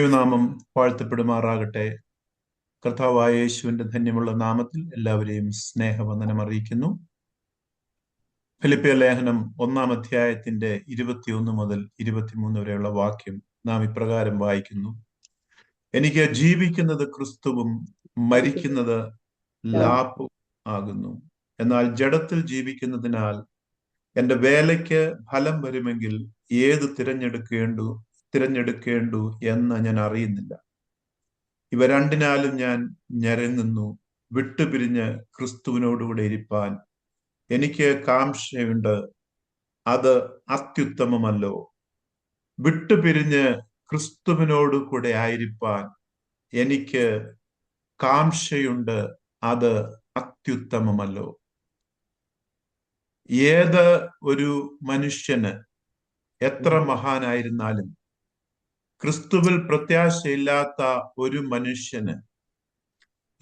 ദൈവനാമം വാഴ്ത്തപ്പെടുമാറാകട്ടെ. കർത്താവായ യേശുവിന്റെ ധന്യമുള്ള നാമത്തിൽ എല്ലാവരെയും സ്നേഹവന്ദനം അറിയിക്കുന്നു. ഫിലിപ്പിയ ലേഖനം ഒന്നാം അധ്യായത്തിന്റെ ഇരുപത്തിയൊന്ന് മുതൽ ഇരുപത്തിമൂന്ന് വരെയുള്ള വാക്യം നാം ഇപ്രകാരം വായിക്കുന്നു. എനിക്ക് ജീവിക്കുന്നത് ക്രിസ്തുവും മരിക്കുന്നത് ലാഭവും ആകുന്നു. എന്നാൽ ജഡത്തിൽ ജീവിക്കുന്നതിനാൽ എന്റെ വേലയ്ക്ക് ഫലം വരുമെങ്കിൽ ഏത് തിരഞ്ഞെടുക്കേണ്ടു തിരഞ്ഞെടുക്കേണ്ടു എന്ന് ഞാൻ അറിയുന്നില്ല. ഇവ രണ്ടിനാലും ഞാൻ ഞരങ്ങുന്നു വിട്ടുപിരിഞ്ഞ് ക്രിസ്തുവിനോടുകൂടെ ഇരിപ്പാൻ എനിക്ക് കാംക്ഷയുണ്ട്. അത് അത്യുത്തമമല്ലോ. വിട്ടുപിരിഞ്ഞ് ക്രിസ്തുവിനോട് കൂടെ എനിക്ക് കാംക്ഷയുണ്ട്. അത് അത്യുത്തമമല്ലോ. ഏത് ഒരു മനുഷ്യന് എത്ര മഹാനായിരുന്നാലും ക്രിസ്തുവിൽ പ്രത്യാശയില്ലാത്ത ഒരു മനുഷ്യന്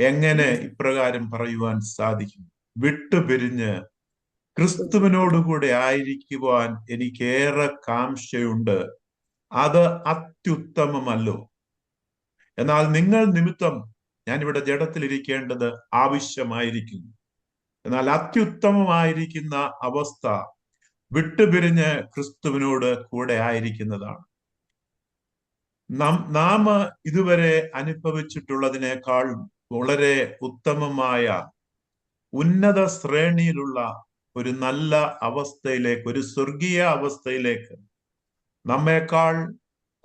എങ്ങനെ ഇപ്രകാരം പറയുവാൻ സാധിക്കും? വിട്ടുപിരിഞ്ഞ് ക്രിസ്തുവിനോടുകൂടെ ആയിരിക്കുവാൻ എനിക്കേറെ കാംക്ഷയുണ്ട്. അത് അത്യുത്തമമല്ലോ. എന്നാൽ നിങ്ങൾ നിമിത്തം ഞാനിവിടെ ജഡത്തിലിരിക്കേണ്ടത് ആവശ്യമായിരിക്കുന്നു എന്നാൽ അത്യുത്തമമായിരിക്കുന്ന അവസ്ഥ വിട്ടുപിരിഞ്ഞ് ക്രിസ്തുവിനോട് കൂടെ ആയിരിക്കുന്നതാണ്. നാം നാം ഇതുവരെ അനുഭവിച്ചിട്ടുള്ളതിനേക്കാൾ വളരെ ഉത്തമമായ ഉന്നത ശ്രേണിയിലുള്ള ഒരു നല്ല അവസ്ഥയിലേക്ക് ഒരു സ്വർഗീയ അവസ്ഥയിലേക്ക് നമ്മേക്കാൾ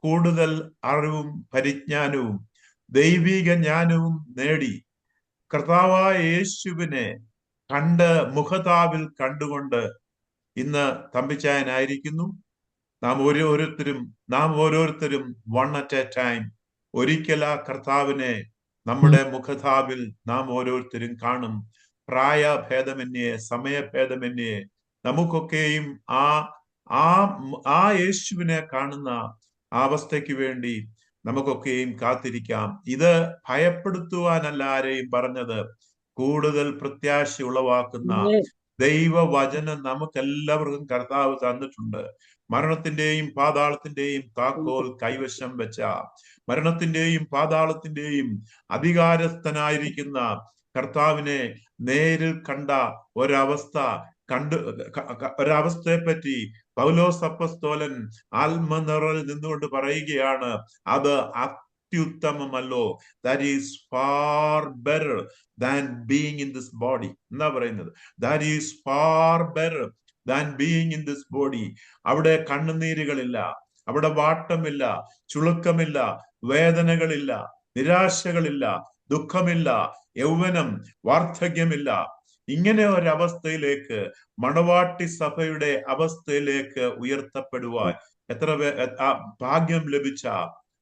കൂടുതൽ അറിവും പരിജ്ഞാനവും ദൈവിക ജ്ഞാനവും നേടി കർത്താവായ യേശുവിനെ കണ്ട് മുഖതാവിൽ കണ്ടുകൊണ്ട് ഇന്ന് തമ്പിച്ചായനായിരിക്കുന്നു. നാം ഓരോരുത്തരും നാം ഓരോരുത്തരും വൺ അറ്റ് എ ടൈം ഒരിക്കൽ ആ കർത്താവിനെ നമ്മുടെ മുഖതാവിൽ നാം ഓരോരുത്തരും കാണും. പ്രായഭേദമന്യേ സമയഭേദമന്യേ നമുക്കൊക്കെയും ആ ആ ആ യേശുവിനെ കാണുന്ന അവസ്ഥയ്ക്ക് വേണ്ടി നമുക്കൊക്കെയും കാത്തിരിക്കാം. ഇത് ഭയപ്പെടുത്തുവാനല്ല ആരെയും പറഞ്ഞത്. കൂടുതൽ പ്രത്യാശ ഉളവാക്കുന്ന ദൈവവചനം നമുക്കെല്ലാവർക്കും കർത്താവ് തന്നിട്ടുണ്ട്. മരണത്തിന്റെയും പാതാളത്തിന്റെയും താക്കോൽ കൈവശം വെച്ച മരണത്തിന്റെയും പാതാളത്തിന്റെയും അധികാരസ്ഥനായിരിക്കുന്ന കർത്താവിനെ നേരിൽ കണ്ട ഒരവസ്ഥ കണ്ട് ഒരവസ്ഥയെ പറ്റി പൗലോസ് അപ്പസ്തോലൻ ആത്മനിറൽ നിന്നുകൊണ്ട് പറയുകയാണ്. അത് അത്യുത്തമമല്ലോ. That is far better than being in this body എന്നാ പറയുന്നത്? That is far better than being in this body അവിടെ കണ്ണുനീരുകളില്ല അവിടെ വാട്ടമില്ല ചുളുക്കമില്ല വേദനകളില്ല നിരാശകളില്ല ദുഃഖമില്ല യൗവനം വാർദ്ധക്യമില്ല. ഇങ്ങനെ ഒരവസ്ഥയിലേക്ക് മണവാട്ടി സഭയുടെ അവസ്ഥയിലേക്ക് ഉയർത്തപ്പെടുവാൻ എത്ര ഭാഗ്യം ലഭിച്ച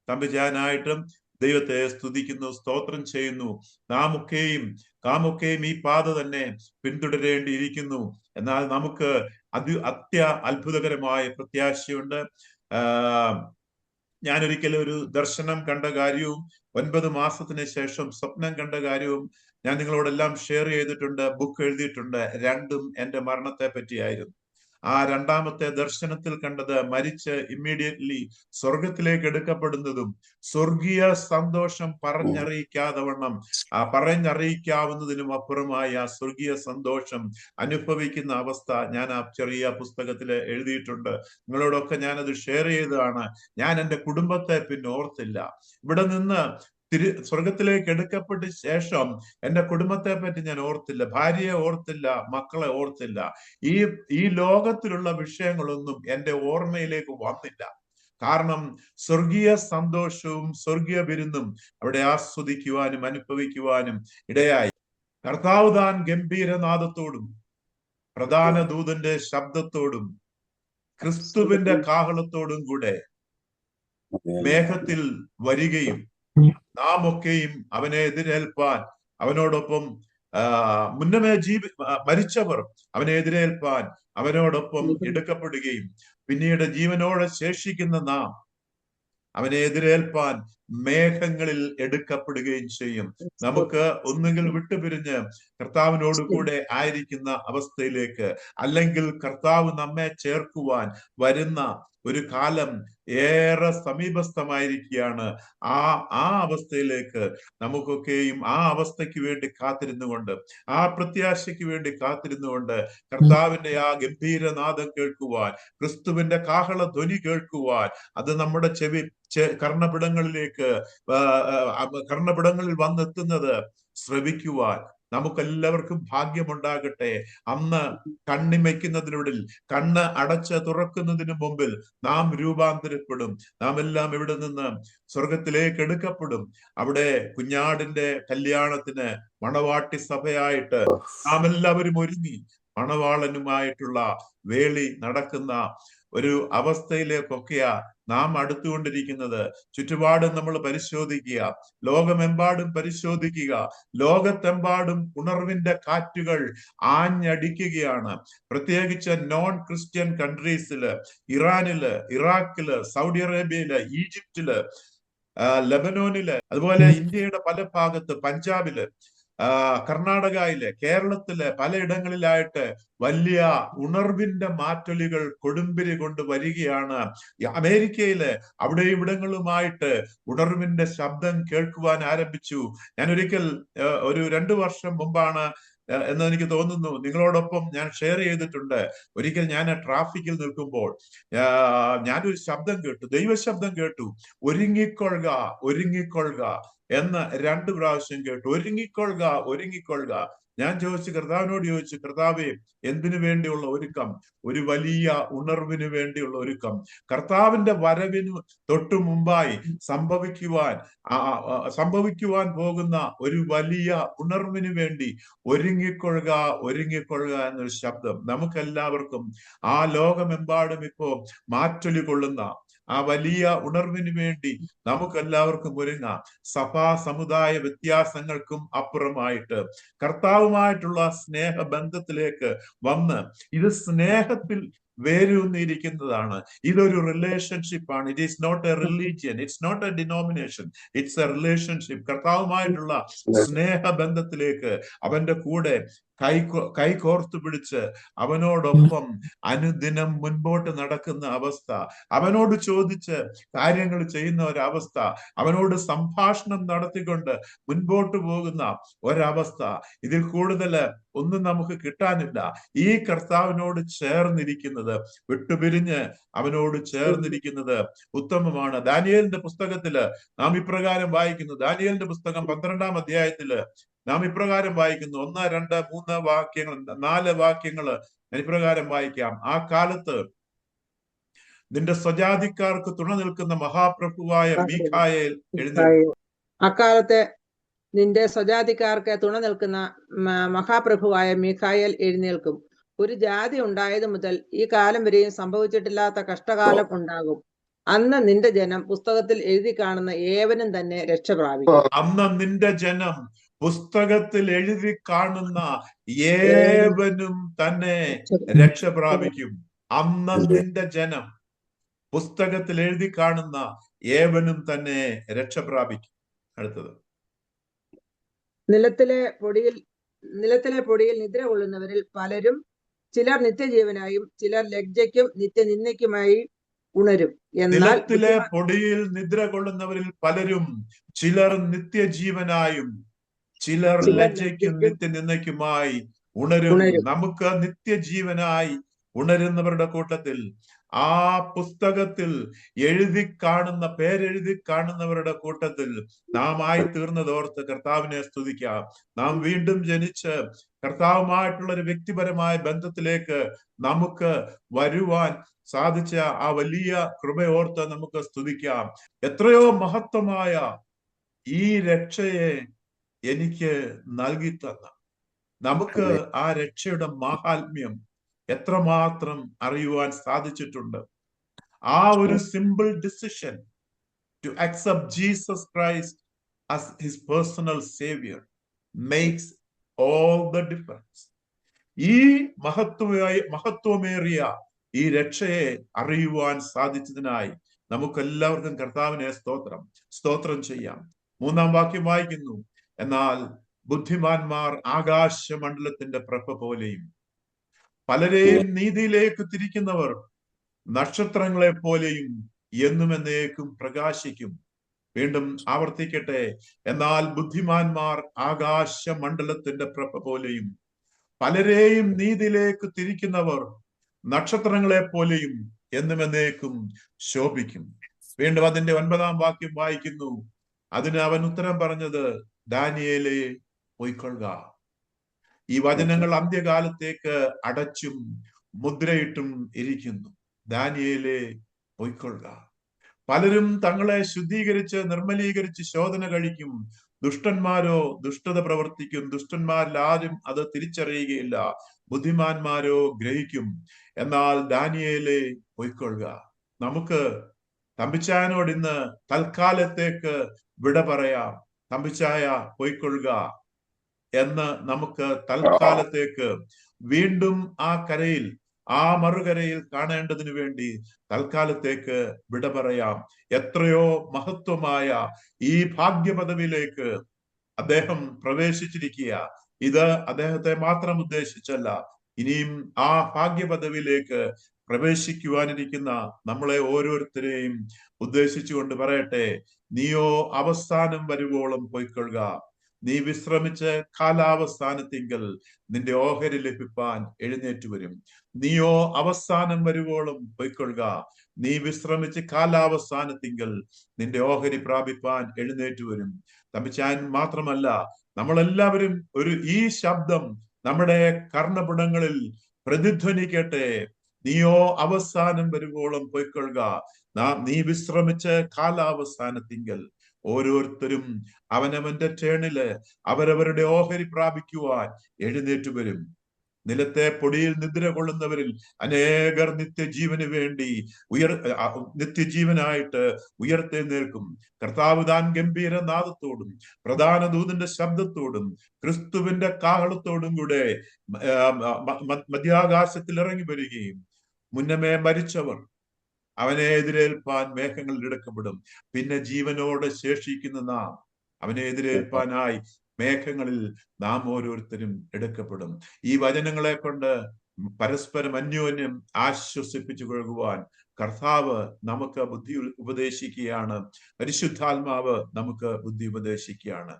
തമ്പുരാനായിട്ടും ദൈവത്തെ സ്തുതിക്കുന്നു സ്തോത്രം ചെയ്യുന്നു. നാം ഒക്കെയും നാം ഒക്കെയും ഈ പാത തന്നെ പിന്തുടരേണ്ടിയിരിക്കുന്നു. എന്നാൽ നമുക്ക് അത് അത്യ അത്ഭുതകരമായ പ്രത്യാശയുണ്ട്. ഞാനൊരിക്കലും ഒരു ദർശനം കണ്ട കാര്യവും ഒൻപത് മാസത്തിന് ശേഷം സ്വപ്നം കണ്ട കാര്യവും ഞാൻ നിങ്ങളോടെല്ലാം ഷെയർ ചെയ്തിട്ടുണ്ട് ബുക്ക് എഴുതിയിട്ടുണ്ട്. രണ്ടും എന്റെ മരണത്തെ പറ്റിയായിരുന്നു ആ രണ്ടാമത്തെ ദർശനത്തിൽ കണ്ടത് മരിച്ച് ഇമ്മീഡിയറ്റ്ലി സ്വർഗത്തിലേക്ക് എടുക്കപ്പെടുന്നതും സ്വർഗീയ സന്തോഷം പറഞ്ഞറിയിക്കാതെ വണ്ണം ആ പറഞ്ഞറിയിക്കാവുന്നതിനും അപ്പുറമായി ആ സ്വർഗീയ സന്തോഷം അനുഭവിക്കുന്ന അവസ്ഥ ഞാൻ ആ ചെറിയ പുസ്തകത്തിൽ എഴുതിയിട്ടുണ്ട്. നിങ്ങളോടൊക്കെ ഞാനത് ഷെയർ ചെയ്തതാണ്. ഞാൻ എന്റെ കുടുംബത്തെ പിന്നെ ഓർത്തില്ല. ഇവിടെ നിന്ന് തിരു സ്വർഗത്തിലേക്ക് എടുക്കപ്പെട്ട ശേഷം എന്റെ കുടുംബത്തെ പറ്റി ഞാൻ ഓർത്തില്ല ഭാര്യയെ ഓർത്തില്ല മക്കളെ ഓർത്തില്ല. ഈ ഈ ലോകത്തിലുള്ള വിഷയങ്ങളൊന്നും എന്റെ ഓർമ്മയിലേക്ക് വന്നില്ല. കാരണം സ്വർഗീയ സന്തോഷവും സ്വർഗീയ വിരുന്നും അവിടെ ആസ്വദിക്കുവാനും അനുഭവിക്കുവാനും ഇടയായി. കർത്താവ് താൻ ഗംഭീരനാദത്തോടും പ്രധാന ദൂതന്റെ ശബ്ദത്തോടും ക്രിസ്തുവിന്റെ കാഹളത്തോടും കൂടെ മേഘത്തിൽ വരികയും നാം ഒക്കെയും അവനെ എതിരേൽപ്പാൻ. അവനോടൊപ്പം മുന്നമേ ജീവി മരിച്ചവർ അവനെ എതിരേൽപ്പാൻ അവനോടൊപ്പം എടുക്കപ്പെടുകയും. പിന്നീട് ജീവനോടെ ശേഷിക്കുന്ന നാം അവനെ എതിരേൽപ്പാൻ മേഘങ്ങളിൽ എടുക്കപ്പെടുകയും ചെയ്യും. നമുക്ക് ഒന്നുകിൽ വിട്ടുപിരിഞ്ഞ് കർത്താവിനോട് കൂടെ ആയിരിക്കുന്ന അവസ്ഥയിലേക്ക് അല്ലെങ്കിൽ കർത്താവ് നമ്മെ ചേർക്കുവാൻ വരുന്ന ഒരു കാലം ഏറെ സമീപസ്ഥമായിരിക്കുകയാണ്. ആ ആ അവസ്ഥയിലേക്ക് നമുക്കൊക്കെയും ആ അവസ്ഥയ്ക്ക് വേണ്ടി കാത്തിരുന്നുകൊണ്ട് ആ പ്രത്യാശയ്ക്ക് വേണ്ടി കാത്തിരുന്നുകൊണ്ട് കർത്താവിന്റെ ആ ഗംഭീരനാദം കേൾക്കുവാൻ ക്രിസ്തുവിന്റെ കാഹള ധ്വനി കേൾക്കുവാൻ അത് നമ്മുടെ ചെവി കർണപിടങ്ങളിലേക്ക് കർണപിടങ്ങളിൽ വന്നെത്തുന്നത് ശ്രവിക്കുവാൻ നമുക്കെല്ലാവർക്കും ഭാഗ്യമുണ്ടാകട്ടെ. അന്ന് കണ്ണിമയ്ക്കുന്നതിനുള്ളിൽ കണ്ണ് അടച്ച് തുറക്കുന്നതിന് മുമ്പിൽ നാം രൂപാന്തരപ്പെടും. നാം എല്ലാം ഇവിടെ നിന്ന് സ്വർഗത്തിലേക്ക് എടുക്കപ്പെടും. അവിടെ കുഞ്ഞാടിന്റെ കല്യാണത്തിന് മണവാട്ടി സഭയായിട്ട് നാം എല്ലാവരും ഒരുങ്ങി മണവാളനുമായിട്ടുള്ള വേളി നടക്കുന്ന ഒരു അവസ്ഥയിലേക്കൊക്കെയാ നാം അടുത്തുകൊണ്ടിരിക്കുന്നത്. ചുറ്റുപാടും നമ്മൾ പരിശോധിക്കുക. ലോകമെമ്പാടും പരിശോധിക്കുക. ലോകത്തെമ്പാടും ഉണർവിന്റെ കാറ്റുകൾ ആഞ്ഞടിക്കുകയാണ്. പ്രത്യേകിച്ച് നോൺ ക്രിസ്ത്യൻ കൺട്രീസിൽ ഇറാനിൽ ഇറാഖിൽ സൗദി അറേബ്യയിൽ ഈജിപ്തിൽ ലബനോനിൽ അതുപോലെ ഇന്ത്യയുടെ പല ഭാഗത്ത് പഞ്ചാബിൽ കർണാടകയിൽ കേരളത്തിലെ പലയിടങ്ങളിലായിട്ട് വലിയ ഉണർവിന്റെ മാറ്റൊലികൾ കൊടുമ്പിരി കൊണ്ട് വരികയാണ്. അമേരിക്കയിലെ അവിടെ ഇവിടങ്ങളുമായിട്ട് ഉണർവിന്റെ ശബ്ദം കേൾക്കുവാൻ ആരംഭിച്ചു. ഞാൻ ഒരിക്കൽ ഒരു രണ്ടു വർഷം മുമ്പാണ് എന്ന് എനിക്ക് തോന്നുന്നു. നിങ്ങളോടൊപ്പം ഞാൻ ഷെയർ ചെയ്തിട്ടുണ്ട്. ഒരിക്കൽ ഞാൻ ട്രാഫിക്കിൽ നിൽക്കുമ്പോൾ ഞാനൊരു ശബ്ദം കേട്ടു. ദൈവശബ്ദം കേട്ടു. ഒരുങ്ങിക്കൊള്ളുക ഒരുങ്ങിക്കൊള്ളുക എന്ന് രണ്ട് പ്രാവശ്യം കേട്ടു. ഒരുങ്ങിക്കൊള്ളുക ഒരുങ്ങിക്കൊള്ളുക ഞാൻ ചോദിച്ചു കർത്താവിനോട് ചോദിച്ചു കർത്താവെ എന്തിനു വേണ്ടിയുള്ള ഒരുക്കം? ഒരു വലിയ ഉണർവിന് വേണ്ടിയുള്ള ഒരുക്കം. കർത്താവിന്റെ വരവിന് തൊട്ടു മുമ്പായി സംഭവിക്കുവാൻ സംഭവിക്കുവാൻ പോകുന്ന ഒരു വലിയ ഉണർവിന് വേണ്ടി ഒരുങ്ങിക്കൊള്ളുക ഒരുങ്ങിക്കൊള്ളുക എന്നൊരു ശബ്ദം നമുക്കെല്ലാവർക്കും ആ ലോകമെമ്പാടും ഇപ്പോ മാറ്റൊലി കൊള്ളുന്ന ആ വലിയ ഉണർവിന് വേണ്ടി നമുക്കെല്ലാവർക്കും ഒരുങ്ങാം. സഭാ സമുദായ വ്യത്യാസങ്ങൾക്കും അപ്പുറമായിട്ട് കർത്താവുമായിട്ടുള്ള സ്നേഹബന്ധത്തിലേക്ക് വന്ന് ഇത് സ്നേഹത്തിൽ വേരൂന്നിരിക്കുന്നതാണ് ഇതൊരു റിലേഷൻഷിപ്പ് ആണ്. It is not a religion it's not a denomination it's a relationship കർത്താവുമായിട്ടുള്ള സ്നേഹബന്ധത്തിലേക്ക് അവന്റെ കൂടെ കൈ കൈകോർത്ത് പിടിച്ച് അവനോടൊപ്പം അനുദിനം മുൻപോട്ട് നടക്കുന്ന അവസ്ഥ അവനോട് ചോദിച്ച് കാര്യങ്ങൾ ചെയ്യുന്ന ഒരവസ്ഥ അവനോട് സംഭാഷണം നടത്തിക്കൊണ്ട് മുൻപോട്ട് പോകുന്ന ഒരവസ്ഥ. ഇതിൽ കൂടുതൽ ഒന്നും നമുക്ക് കിട്ടാനില്ല. ഈ കർത്താവിനോട് ചേർന്നിരിക്കുന്നത് വിട്ടുപിരിഞ്ഞ് അവനോട് ചേർന്നിരിക്കുന്നത് ഉത്തമമാണ്. ദാനിയേലിന്റെ പുസ്തകത്തിൽ നാം ഇപ്രകാരം വായിക്കുന്നു. ദാനിയേലിന്റെ പുസ്തകം പന്ത്രണ്ടാം അധ്യായത്തിൽ നാം ഇപ്രകാരം വായിക്കുന്നു. ഒന്ന് രണ്ട് മൂന്ന് വാക്യങ്ങൾ നാല് വാക്യങ്ങൾ ഇപ്രകാരം വായിക്കാം. ആ കാലത്ത് നിന്റെ സ്വജാതിക്കാർക്ക് തുണ നിൽക്കുന്ന മഹാപ്രഭുവായ മീഖായേൽ അക്കാലത്തെ നിന്റെ സ്വജാതിക്കാർക്ക് തുണ നിൽക്കുന്ന മഹാപ്രഭുവായ മീഖായേൽ എഴുന്നേൽക്കും. ഒരു ജാതി ഉണ്ടായത് മുതൽ ഈ കാലം വരെയും സംഭവിച്ചിട്ടില്ലാത്ത കഷ്ടകാലം ഉണ്ടാകും. അന്ന് നിന്റെ ജനം പുസ്തകത്തിൽ എഴുതി കാണുന്ന ഏവനും തന്നെ രക്ഷപ്രാപിക്കും. അന്ന് നിന്റെ ജനം പുസ്തകത്തിൽ എഴുതി കാണുന്ന ഏവനും തന്നെ രക്ഷ പ്രാപിക്കും അന്ന് നിന്റെ ജനം പുസ്തകത്തിൽ എഴുതി കാണുന്ന ഏവനും തന്നെ രക്ഷ പ്രാപിക്കും അടുത്തത്. നിലത്തിലെ പൊടിയിൽ നിലത്തിലെ പൊടിയിൽ നിദ്ര കൊള്ളുന്നവരിൽ പലരും ചിലർ നിത്യജീവനായും ചിലർ ലജ്ജയ്ക്കും നിത്യനിന്ദയ്ക്കുമായി ഉണരും എന്നാൽ പൊടിയിൽ നിദ്ര കൊള്ളുന്നവരിൽ പലരും ചിലർ നിത്യജീവനായും ചിലർ ലജ്ജയ്ക്കും നിത്യനിന്ദയ്ക്കുമായി ഉണരും. നമുക്ക് നിത്യജീവനായി ഉണരുന്നവരുടെ കൂട്ടത്തിൽ ആ പുസ്തകത്തിൽ എഴുതി കാണുന്ന പേരെഴുതി കാണുന്നവരുടെ കൂട്ടത്തിൽ നാം ആയി തീർന്നതോർത്ത് കർത്താവിനെ സ്തുതിക്കാം. നാം വീണ്ടും ജനിച്ച് കർത്താവുമായിട്ടുള്ള ഒരു വ്യക്തിപരമായ ബന്ധത്തിലേക്ക് നമുക്ക് വരുവാൻ സാധിച്ച ആ വലിയ കൃപയോർത്ത് നമുക്ക് സ്തുതിക്കാം. എത്രയോ മഹത്വമായ ഈ രക്ഷയെ എനിക്ക് നൽകി തന്ന നമുക്ക് ആ രക്ഷയുടെ മാഹാത്മ്യം എത്രമാത്രം അറിയുവാൻ സാധിച്ചിട്ടുണ്ട്? ആ ഒരു simple decision to accept Jesus Christ as his personal saviour makes all the difference ഈ മഹത്വമായി മഹത്വമേറിയ ഈ രക്ഷയെ അറിയുവാൻ സാധിച്ചതിനായി നമുക്കെല്ലാവർക്കും കർത്താവിനെ സ്തോത്രം സ്തോത്രം ചെയ്യാം. മൂന്നാം വാക്യം വായിക്കുന്നു. എന്നാൽ ബുദ്ധിമാന്മാർ ആകാശമണ്ഡലത്തിന്റെ പ്രഭ പോലെയും പലരെയും നീതിയിലേക്ക് തിരിക്കുന്നവർ നക്ഷത്രങ്ങളെ പോലെയും എന്നും എന്നേക്കും പ്രകാശിക്കും. വീണ്ടും ആവർത്തിക്കട്ടെ. എന്നാൽ ബുദ്ധിമാന്മാർ ആകാശ മണ്ഡലത്തിന്റെ പ്രഭ പോലെയും പലരെയും നീതിയിലേക്ക് തിരിക്കുന്നവർ നക്ഷത്രങ്ങളെ പോലെയും എന്നും എന്നേക്കും ശോഭിക്കും. വീണ്ടും അതിന്റെ ഒൻപതാം വാക്യം വായിക്കുന്നു. അതിന് അവൻ ഉത്തരം പറഞ്ഞത് ദാനിയയിലെ പൊയ്ക്കൊള്ളുക. ഈ വചനങ്ങൾ അന്ത്യകാലത്തേക്ക് അടച്ചും മുദ്രയിട്ടും ഇരിക്കുന്നു. ദാനിയയിലെ പൊയ്ക്കൊള്ളുക. പലരും തങ്ങളെ ശുദ്ധീകരിച്ച് നിർമ്മലീകരിച്ച് ശോധന കഴിക്കും. ദുഷ്ടന്മാരോ ദുഷ്ടത പ്രവർത്തിക്കും. ദുഷ്ടന്മാരിൽ ആരും അത് തിരിച്ചറിയുകയില്ല. ബുദ്ധിമാന്മാരോ ഗ്രഹിക്കും. എന്നാൽ ദാനിയയിലെ പൊയ്ക്കൊള്ളുക. നമുക്ക് തമ്പിച്ചായനോട് ഇന്ന് തൽക്കാലത്തേക്ക് വിട പറയാം. തമ്പിച്ചായ പൊയ്ക്കൊള്ളുക. എന്ന് നമുക്ക് തൽക്കാലത്തേക്ക് വീണ്ടും ആ കരയിൽ ആ മറുകരയിൽ കാണേണ്ടതിന് വേണ്ടി തൽക്കാലത്തേക്ക് വിട പറയാം. എത്രയോ മഹത്വമായ ഈ ഭാഗ്യപദവിയിലേക്ക് അദ്ദേഹം പ്രവേശിച്ചിരിക്കുക. ഇത് അദ്ദേഹത്തെ മാത്രം ഉദ്ദേശിച്ചല്ല ഇനിയും ആ ഭാഗ്യപദവിയിലേക്ക് പ്രവേശിക്കുവാനിരിക്കുന്ന നമ്മളെ ഓരോരുത്തരെയും ഉദ്ദേശിച്ചുകൊണ്ട് പറയട്ടെ നീയോ അവസാനം വരുവോളം പൊയ്ക്കൊള്ളുക. നീ വിശ്രമിച്ച് കാലാവസ്ഥാനത്തിങ്കൽ നിന്റെ ഓഹരി ലഭിപ്പാൻ എഴുന്നേറ്റ് വരും. നീയോ അവസാനം വരുവോളം പൊയ്ക്കൊള്ളുക. നീ വിശ്രമിച്ച് കാലാവസ്ഥാനത്തിങ്കൽ നിന്റെ ഓഹരി പ്രാപിപ്പാൻ എഴുന്നേറ്റ് വരും. തമ്പിച്ചാൻ മാത്രമല്ല നമ്മളെല്ലാവരും ഒരു ഈ ശബ്ദം നമ്മുടെ കർണപുടങ്ങളിൽ പ്രതിധ്വനിക്കട്ടെ. നീയോ അവസാനം വരുവോളം പൊയ്ക്കൊള്ളുക. നാം നീ വിശ്രമിച്ച് കാലാവസ്ഥാനത്തിങ്കൽ ഓരോരുത്തരും അവനവന്റെ ടേണിൽ അവരവരുടെ ഓഹരി പ്രാപിക്കുവാൻ എഴുന്നേറ്റ് വരും. നിലത്തെ പൊടിയിൽ നിദ്ര കൊള്ളുന്നവരിൽ അനേകർ നിത്യജീവന് വേണ്ടി ഉയർ നിത്യജീവനായിട്ട് ഉയർത്തെഴുന്നേൽക്കും. കർത്താവ് താൻ ഗംഭീര നാദത്തോടും പ്രധാന ദൂതന്റെ ശബ്ദത്തോടും ക്രിസ്തുവിന്റെ കാഹളത്തോടും കൂടെ മധ്യാകാശത്തിൽ ഇറങ്ങി വരികയും. മുന്നമേ മരിച്ചവർ അവനെ എതിരേൽപ്പാൻ മേഘങ്ങൾ എടുക്കപ്പെടും പിന്നെ ജീവനോടെ ശേഷിക്കുന്ന നാം അവനെ എതിരേൽപ്പാനായി മേഘങ്ങളിൽ നാം ഓരോരുത്തരും എടുക്കപ്പെടും. ഈ വചനങ്ങളെ കൊണ്ട് പരസ്പരം അന്യോന്യം ആശ്വസിപ്പിച്ചു കൊഴുകുവാൻ കർത്താവ് നമുക്ക് ബുദ്ധി ഉപദേശിക്കുകയാണ്. പരിശുദ്ധാത്മാവ് നമുക്ക് ബുദ്ധി ഉപദേശിക്കുകയാണ്.